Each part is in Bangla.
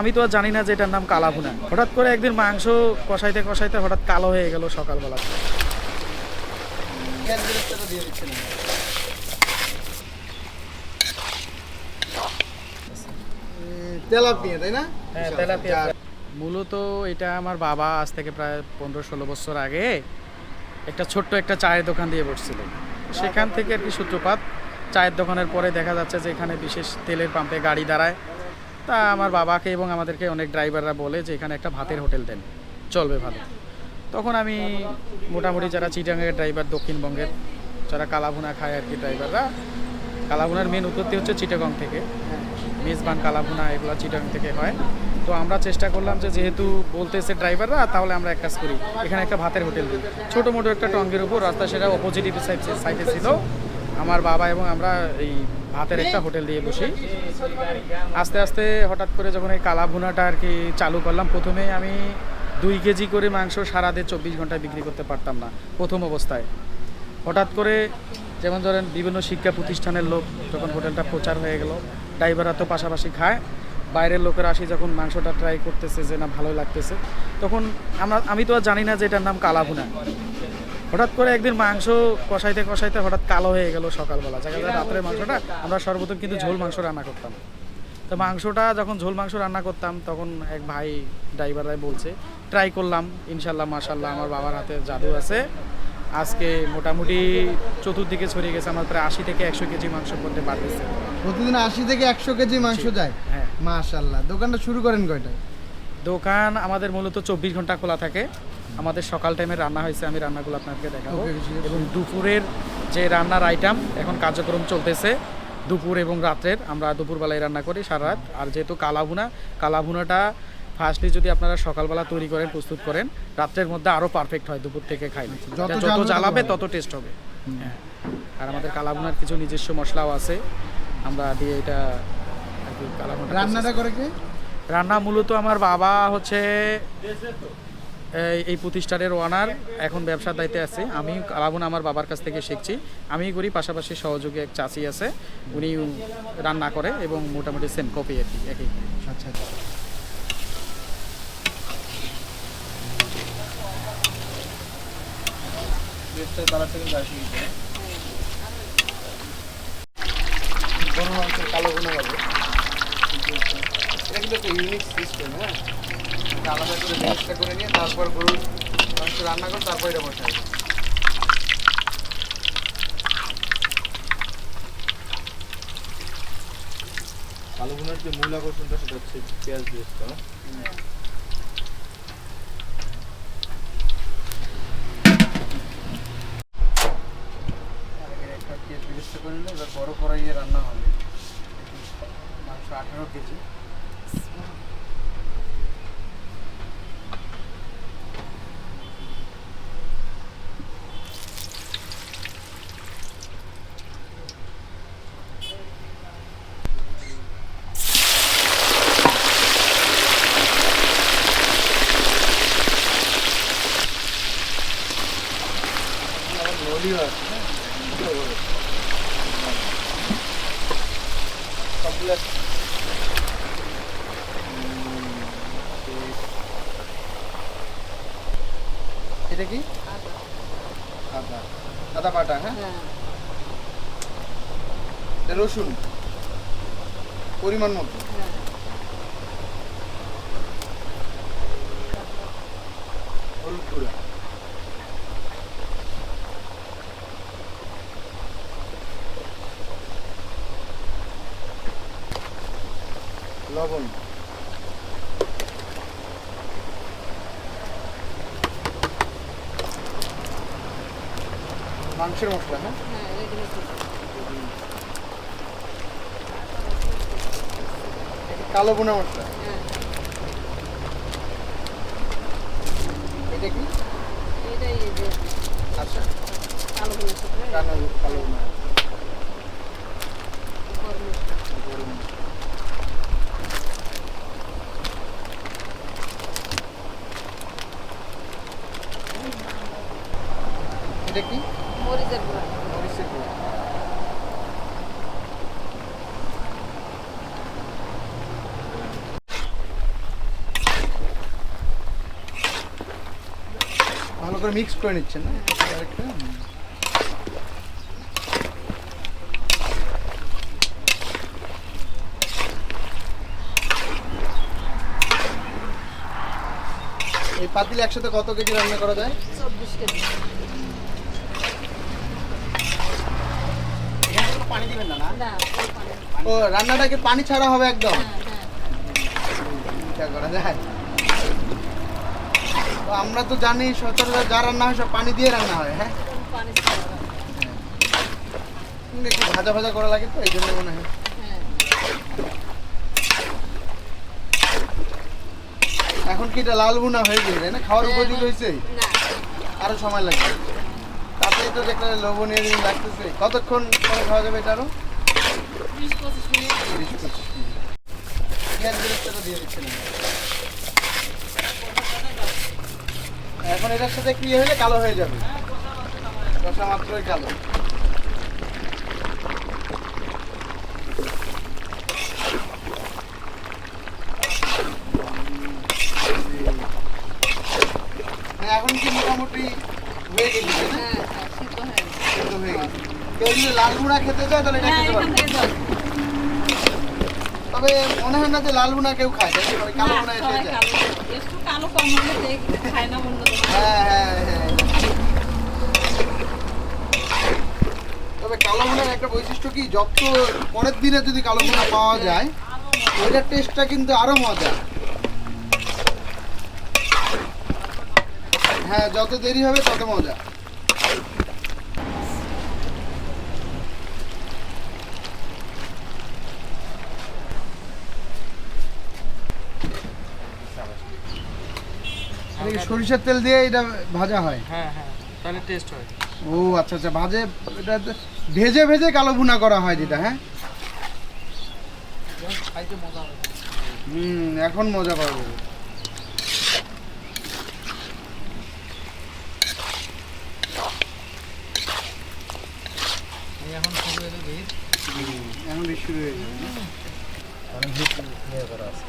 আমি তো আর জানি না যে এটার নাম কালাভুনা হঠাৎ করে একদিন মাংস কষাইতে কষাইতে হঠাৎ কালো হয়ে গেল সকালবেলা। তেলাপিয়া তাই না? হ্যাঁ তেলাপিয়া। মূলত এটা আমার বাবা আজ থেকে প্রায় পনেরো ষোলো বছর আগে একটা ছোট্ট একটা চায়ের দোকান দিয়ে বসছিল। সেখান থেকে আর কি সূত্রপাত। চায়ের দোকানের পরে দেখা যাচ্ছে যে এখানে বিশেষ তেলের পাম্পে গাড়ি দাঁড়ায়। তা আমার বাবাকে এবং আমাদেরকে অনেক ড্রাইভাররা বলে যে এখানে একটা ভাতের হোটেল দেন। চলবে ভালো। তখন আমি মোটামুটি যারা চিটাঙ্গের ড্রাইভার, দক্ষিণবঙ্গের যারা কালাভুনা খায় আর কি ড্রাইভাররা, কালাভুনার মেন উৎপত্তি হচ্ছে চিটাগং থেকে। মেজবান কালাভুনা এগুলো চিটাং থেকে হয়। তো আমরা চেষ্টা করলাম যে যেহেতু বলতেছে ড্রাইভাররা, তাহলে আমরা এক কাজ করি। এখানে একটা ভাতের হোটেল দিই ছোটো মোটো একটা টঙ্গের উপর রাস্তা সেটা অপোজিট সাইডে ছিল। আমার বাবা এবং আমরা এই ভাতের একটা হোটেল দিয়ে বসি। আস্তে আস্তে হঠাৎ করে যখন এই কালা ভুনাটা আর কি চালু করলাম, প্রথমে আমি দুই কেজি করে মাংস সারা সারাদিন চব্বিশ ঘন্টায় বিক্রি করতে পারতাম না, প্রথম অবস্থায়। হঠাৎ করে যেমন ধরেন বিভিন্ন শিক্ষা প্রতিষ্ঠানের লোক যখন হোটেলটা প্রচার হয়ে গেল, ড্রাইভাররা তো পাশাপাশি খায়। বাইরের লোকেরা আসি যখন মাংসটা ট্রাই করতেছে যে না ভালো লাগতেছে, তখন আমরা, আমি তো আর জানি না যে এটার নাম কালাভুনা হঠাৎ করে একদিন মাংস কষাইতে কষাইতে হঠাৎ কালো হয়ে গেল সকালবেলা। জায়গা রাত্রের মাংসটা আমরা সর্বপ্রথম কিন্তু ঝোল মাংস রান্না করতাম। তো মাংসটা যখন ঝোল মাংস রান্না করতাম তখন এক ভাই ড্রাইভাররাই বলছে ট্রাই করলাম ইনশাল্লাহ মাশাল্লাহ আমার বাবার হাতে জাদু আছে। আজকে মোটামুটি চতুর্দিকে ছড়িয়ে গেছে আমার প্রায় আশি থেকে একশো কেজি মাংস করতে পারতেছে। প্রতিদিন আশি থেকে একশো কেজি মাংস যায়? হ্যাঁ। মাশাল্লাহ দোকানটা শুরু করেন কয়টায়? দোকান আমাদের মূলত চব্বিশ ঘণ্টা খোলা থাকে। আমাদের সকাল টাইমে রান্না হয়েছে আমি রান্নাগুলো আপনাকে দেখাবো। এবং দুপুরের যে রান্নার আইটেম এখন কার্যক্রম চলতেছে। দুপুর এবং রাত্রের আমরা দুপুরবেলায় রান্না করি সারা রাত। আর যেহেতু কালাভুনা কালাভুনাটা ফার্স্টলি যদি আপনারা সকালবেলা তৈরি করেন প্রস্তুত করেন রাত্রের মধ্যে আরও পারফেক্ট হয় দুপুর থেকে যত এটা জ্বালাবে যত জ্বালাবে তত টেস্ট হবে। হ্যাঁ। আর আমাদের কালাভুনার কিছু নিজস্ব মশলাও আছে। আমরা দিয়ে এটা রান্নাটা করে কে? রান্না মূলত আমার বাবা হচ্ছে এই- এই প্রতিষ্ঠানের ওনার এখন ব্যবসার দায়িত্বে আছে। আমি কালাবুন আমার বাবার কাছ থেকে শিখছি। আমি করি পাশাপাশি সহযোগী এক চাচি আছে। উনি রান্না করে এবং মোটামুটি সেম কপি আর কি একই। আচ্ছা আচ্ছা। কালো গুণা হবে এটা কিন্তু একটা ইউনিক সিস্টেম হ্যাঁ? আলাদা করে ব্যবস্থা করে নিয়ে তারপর গরুর মাংস রান্না করে তারপর এটা বসাই ভুনার যে মূল আকর্ষণটা সেটা হচ্ছে পেঁয়াজ ব্যবস্থা করে নিলে এবার বড় কড়াইয়ে রান্না হবে মাংস আঠারো কেজি। এটা কি? আদা। আদা বাটা হ্যাঁ? এটা রসুন। পরিমাণ মতো। হলুদ গুঁড়া। লবণ। মাংসের মশলা হ্যাঁ? এটা কালো বোনা মশলা। এটা কি? আচ্ছা। কালো কালো বোনা। এটা কি মরিচের গুঁড়া মরিচের গুঁড়া করে মিক্স করে নিচ্ছেন না এই পাতিল একসাথে কত কেজি রান্না করা যায়? চব্বিশ কেজি। পানি দিবেন না না। ও রান্নাটা কি পানি ছাড়া হবে একদম? হ্যাঁ হ্যাঁ। করা যায়। আমরা তো জানি সচরাচর যা রান্না হয় সব পানি দিয়ে রান্না হয় হ্যাঁ। কিন্তু একটু ভাজা ভাজা করা লাগে তো এই জন্য মনে হয়। হ্যাঁ এখন কি এটা লাল বুনা হয়ে গেছে না? খাওয়ার হ্যাঁ, উপযোগী হ্যাঁ। হয়েছে? আরও সময় লাগবে। তাতেই তো দেখলে লবণীয় জিনিস লাগতেছে। কতক্ষণ পরে খাওয়া যাবে এটা আরও? বিশ পঁচিশ মিনিট। পঁচিশ মিনিট। পেঁয়াজ বেরেস্তাটা দিয়ে দিচ্ছেন এখন এটার সাথে কি হলে কালো হয়ে যাবে? কষা মাত্রই কালো। হ্যাঁ, এখন কি মোটামুটি হয়ে গেছে হ্যাঁ হ্যাঁ সিদ্ধ হয়ে গেছে। কেউ যদি লাল গুঁড়া খেতে চায় তাহলে এটা হ্যাঁ খেতে পারবে। তবে মনে হয় না যে লাল গুঁড়া কেউ খায় কালো না, গুঁড়া এসে যায়। একটু কালো কম হলে খায় না হ্যাঁ হ্যাঁ হ্যাঁ। তবে কালো ভুনার একটা বৈশিষ্ট্য কি যত পরের দিনে যদি কালো ভুনা পাওয়া যায় ওইটার টেস্টটা কিন্তু আরও মজা। হ্যাঁ যত দেরি হবে তত মজা এটা কি সরিষার তেল দিয়ে এটা ভাজা হয়? হ্যাঁ হ্যাঁ তাহলে টেস্ট হয়। ও আচ্ছা আচ্ছা ভাজে এটা ভেজে ভেজে কালো ভুনা করা হয় যেটা হ্যাঁ? খাইতে মজা হবে। হুম এখন মজা পাবো। এই এখন শুরু হলো ভিড় এখন শুরু হয়ে যাবে না? অনেক ভিড় নিয়ে করা আছে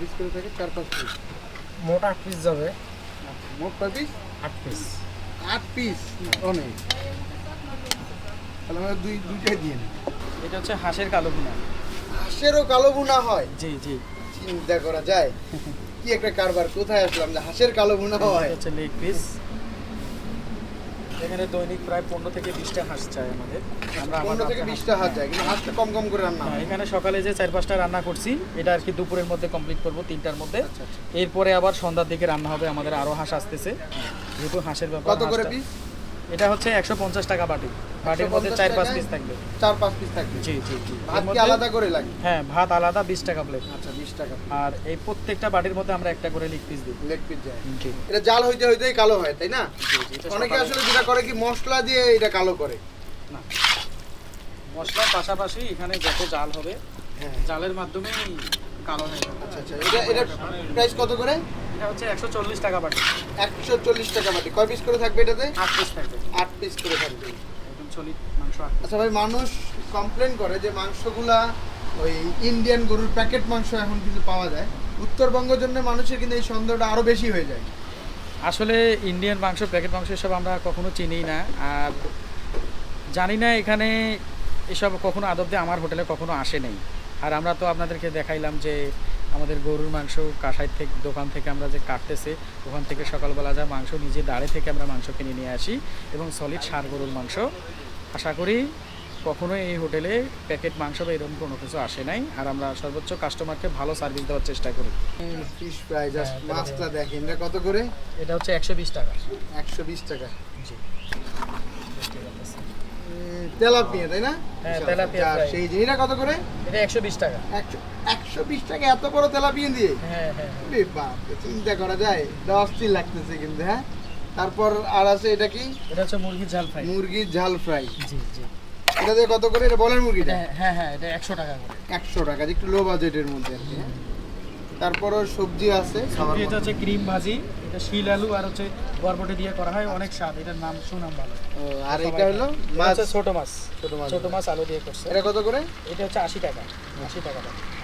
পিস করে থাকে চার পাঁচ পিস মোট আট পিস যাবে। মোট কয় পিস আট পিস আট পিস অনেক। তাহলে আমরা দুই দুইটাই দিয়ে নিই এটা হচ্ছে হাঁসের কালো বুনা হাঁসেরও কালো বুনা হয়? জি জি। চিন্তা করা যায়। কি একটা কারবার কোথায় আসলাম যে হাঁসের কালো বুনা হয়? হচ্ছে লেগ পিস এখানে দৈনিক প্রায় পনেরো থেকে বিশটা হাঁস চাই আমাদের। আমরা পনেরো থেকে বিশটা হাঁস চাই কিন্তু হাঁসটা কম কম করে রান্না হ্যাঁ, এখানে সকালে যে চার পাঁচটা রান্না করছি এটা আর কি দুপুরের মধ্যে কমপ্লিট করব তিনটার মধ্যে। আচ্ছা আচ্ছা। এরপরে আবার সন্ধ্যার দিকে রান্না হবে আমাদের আরও হাঁস আসতেছে। যেহেতু হাঁসের ব্যাপার কত করে এটা হচ্ছে একশো পঞ্চাশ টাকা বাটি। বাটির মধ্যে চার পাঁচ পিস থাকবে। চার পাঁচ পিস থাকবে। জি জি জি। ভাত কি আলাদা করে লাগে? হ্যাঁ ভাত আলাদা বিশ টাকা প্লেট আচ্ছা বিশ টাকা আর এই প্রত্যেকটা বাটির মধ্যে আমরা একটা করে লিগ পিস দিই। লেগ পিস যায়। জি। এটা জাল হইতে হইতেই কালো হয় তাই না? জি, জি, এটা অনেকে আসলে যেটা করে কি মশলা দিয়ে এটা কালো করে। মশলার পাশাপাশি এখানে যত জাল হবে হ্যাঁ। জালের মাধ্যমেই কালো হয়ে আচ্ছা আচ্ছা এটা এটা প্রাইস কত করে? এটা হচ্ছে একশো চল্লিশ টাকা বাটি। একশো চল্লিশ টাকা বাটি। কয় পিস করে থাকবে এটাতে? আট পিস থাকবে। আট পিস করে থাকবে। একদম মাংস আচ্ছা ভাই মানুষ কমপ্লেন করে যে মাংসগুলা ওই ইন্ডিয়ান গরুর প্যাকেট মাংস এখন কিছু পাওয়া যায়। উত্তরবঙ্গের জন্য মানুষের কিন্তু এই সন্দেহটা আরও বেশি হয়ে যায়। আসলে ইন্ডিয়ান মাংস প্যাকেট মাংস এসব আমরা কখনো চিনি না। আর জানি না এখানে এসব কখনো আদব দিয়ে আমার হোটেলে কখনো আসে নেই। আর আমরা তো আপনাদেরকে দেখাইলাম যে আমাদের গরুর মাংস কাঁসাই থেকে দোকান থেকে আমরা যে কাটতেছে ওখান থেকে সকালবেলা যা মাংস নিজে দাঁড়ে থেকে আমরা মাংস কিনে নিয়ে আসি এবং সলিড সার গরুর মাংস। আশা করি কখনো এই হোটেলে প্যাকেট মাংস বা এরকম কোনো কিছু আসে নাই। আর আমরা সর্বোচ্চ কাস্টমারকে ভালো সার্ভিস দেওয়ার চেষ্টা করি। ফিশ ফ্রাই জাস্ট মাছটা দেখেন। এটা কত করে? এটা হচ্ছে একশো বিশ টাকা। একশো বিশ টাকা। জি। তেলাপিয়া তাই না? হ্যাঁ, তেলাপিয়া। সেই যে এটা কত করে? এটা একশো বিশ টাকা। একশো একশো বিশ টাকা এত বড় তেলাপিয়া দিয়ে? হ্যাঁ হ্যাঁ হ্যাঁ। বাপ চিন্তা করা যায়। এটা অস্থির লাগতেছে কিন্তু হ্যাঁ? তারপর আর আছে এটা কি? এটা হচ্ছে মুরগির ঝাল ফ্রাই। মুরগির ঝাল ফ্রাই। জি জি। এটা দিয়ে কত করে? এটা বলের মুরগিটা। এটা- হ্যাঁ হ্যাঁ এটা একশো টাকা করে। একশো টাকা একটু লো বাজেটের মধ্যে আর কি হ্যাঁ? তারপরও সবজি আছে। সবজি এটা হচ্ছে ক্রিম ভাজি এটা শিল আলু আর হচ্ছে বরবটি দিয়ে করা হয় অনেক স্বাদ। এটার নাম সুনাম ভালো। ও, আর এটা হলো মাছ? ছোট মাছ। ছোট মাছ। ছোট মাছ আলু দিয়ে করছে। এটা কত করে? এটা হচ্ছে আশি টাকা। আশি টাকা।